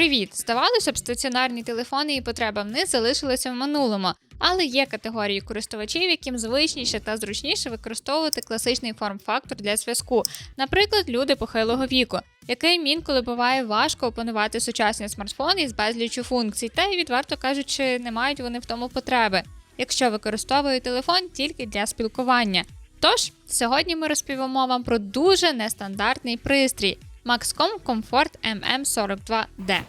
Привіт! Здавалося б, стаціонарні телефони і потреба в них залишилися в минулому, але є категорії користувачів, яким звичніше та зручніше використовувати класичний форм-фактор для зв'язку, наприклад, люди похилого віку, яким інколи буває важко опанувати сучасні смартфони із безліччю функцій, та й відверто кажучи, не мають вони в тому потреби, якщо використовують телефон тільки для спілкування. Тож сьогодні ми розповімо вам про дуже нестандартний пристрій Maxcom Comfort MM42D.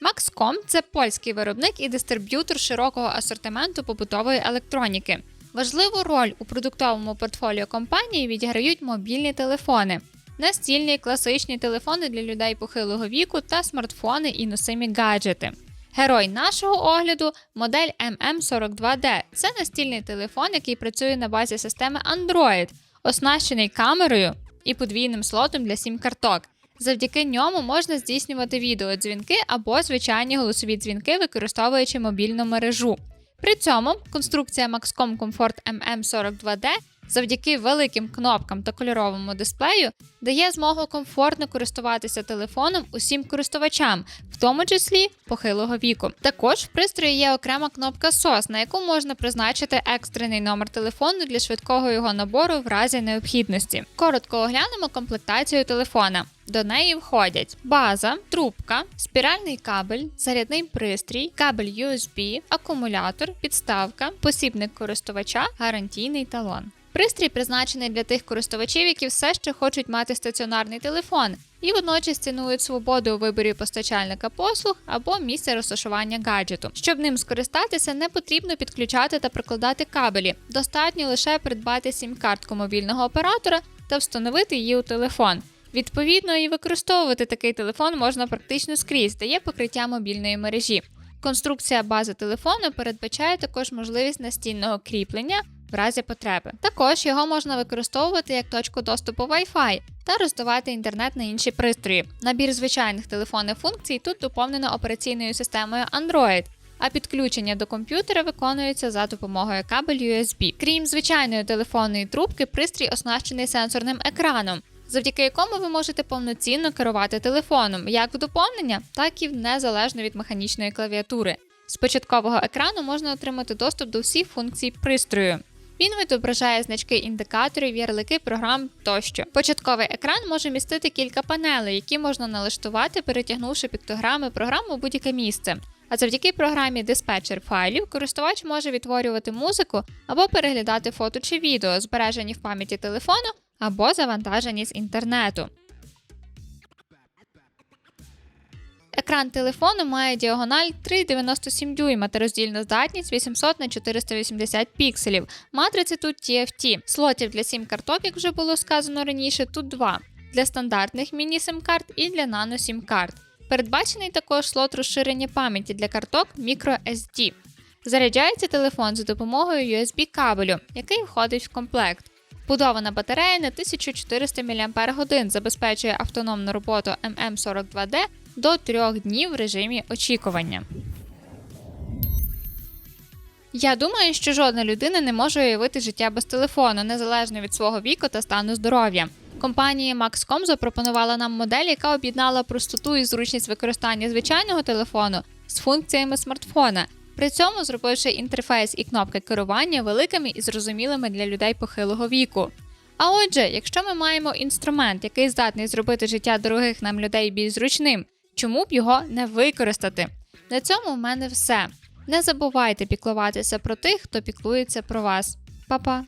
Maxcom – це польський виробник і дистриб'ютор широкого асортименту побутової електроніки. Важливу роль у продуктовому портфоліо компанії відіграють мобільні телефони, настільні класичні телефони для людей похилого віку та смартфони і носимі гаджети. Герой нашого огляду модель MM42D. Це настільний телефон, який працює на базі системи Android, оснащений камерою і подвійним слотом для сім-карток. Завдяки ньому можна здійснювати відеодзвінки або звичайні голосові дзвінки, використовуючи мобільну мережу. При цьому конструкція Maxcom Comfort MM42D завдяки великим кнопкам та кольоровому дисплею дає змогу комфортно користуватися телефоном усім користувачам, в тому числі похилого віку. Також в пристрої є окрема кнопка SOS, на яку можна призначити екстрений номер телефону для швидкого його набору в разі необхідності. Коротко оглянемо комплектацію телефона. До неї входять база, трубка, спіральний кабель, зарядний пристрій, кабель USB, акумулятор, підставка, посібник користувача, гарантійний талон. Пристрій призначений для тих користувачів, які все ще хочуть мати стаціонарний телефон і водночас цінують свободу у виборі постачальника послуг або місця розташування гаджету. Щоб ним скористатися, не потрібно підключати та прикладати кабелі. Достатньо лише придбати сім-картку мобільного оператора та встановити її у телефон. Відповідно, і використовувати такий телефон можна практично скрізь, де є покриття мобільної мережі. Конструкція бази телефону передбачає також можливість настінного кріплення в разі потреби. Також його можна використовувати як точку доступу Wi-Fi та роздавати інтернет на інші пристрої. Набір звичайних телефонних функцій тут доповнено операційною системою Android. А підключення до комп'ютера виконується за допомогою кабель USB. Крім звичайної телефонної трубки, пристрій оснащений сенсорним екраном, завдяки якому ви можете повноцінно керувати телефоном, як в доповнення, так і в незалежно від механічної клавіатури. З початкового екрану можна отримати доступ до всіх функцій пристрою. Він відображає значки індикаторів, ярлики, програм тощо. Початковий екран може містити кілька панелей, які можна налаштувати, перетягнувши піктограми програму у будь-яке місце. А завдяки програмі диспетчер файлів користувач може відтворювати музику або переглядати фото чи відео, збережені в пам'яті телефону або завантажені з інтернету. Екран телефону має діагональ 3,97 дюйма та роздільну здатність 800 на 480 пікселів. Матриці тут TFT. Слотів для сім карток, як вже було сказано раніше, тут два для стандартних міні-сим-карт і для нано-сім-карт. Передбачений також слот розширення пам'яті для карток microSD. Заряджається телефон за допомогою USB кабелю, який входить в комплект. Будована батарея на 1400 мАч забезпечує автономну роботу MM42D до 3 днів в режимі очікування. Я думаю, що жодна людина не може уявити життя без телефону, незалежно від свого віку та стану здоров'я. Компанія Maxcom запропонувала нам модель, яка об'єднала простоту і зручність використання звичайного телефону з функціями смартфона, при цьому зробивши інтерфейс і кнопки керування великими і зрозумілими для людей похилого віку. А отже, якщо ми маємо інструмент, який здатний зробити життя дорогих нам людей більш зручним, чому б його не використати? На цьому в мене все. Не забувайте піклуватися про тих, хто піклується про вас. Па-па!